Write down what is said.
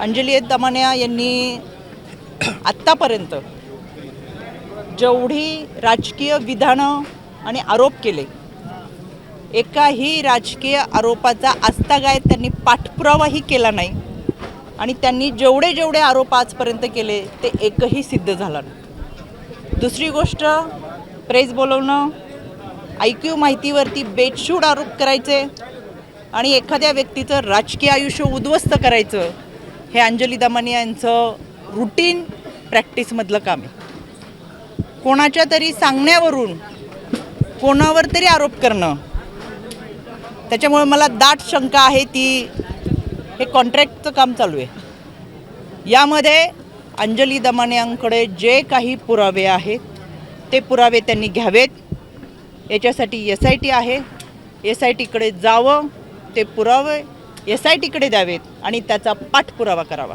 अंजली दमान्या यांनी आत्तापर्यंत जेवढी राजकीय विधानं आणि आरोप केले एकाही राजकीय आरोपाचा आजतागायत त्यांनी पाठपुरावाही केला नाही आणि त्यांनी जेवढे जेवढे आरोप आजपर्यंत केले ते एकही सिद्ध झाला नाही. दुसरी गोष्ट प्रेस बोलवणं ऐक्यू माहितीवरती बेछूट आरोप करायचे आणि एखाद्या व्यक्तीचं राजकीय आयुष्य उद्ध्वस्त करायचं हे अंजली दमानिया यांचं रुटीन प्रॅक्टिसमधलं काम आहे. कोणाच्या तरी सांगण्यावरून कोणावर तरी आरोप करणं त्याच्यामुळे मला दाट शंका आहे ती हे कॉन्ट्रॅक्टचं काम चालू आहे. यामध्ये अंजली दमानियांकडे जे काही पुरावे आहेत ते पुरावे त्यांनी घ्यावेत. याच्यासाठी एस आय टी आहे. एस आय टीकडे जावं ते पुरावे एस आय टीकडे द्यावेत आणि त्याचा पाठपुरावा करावा.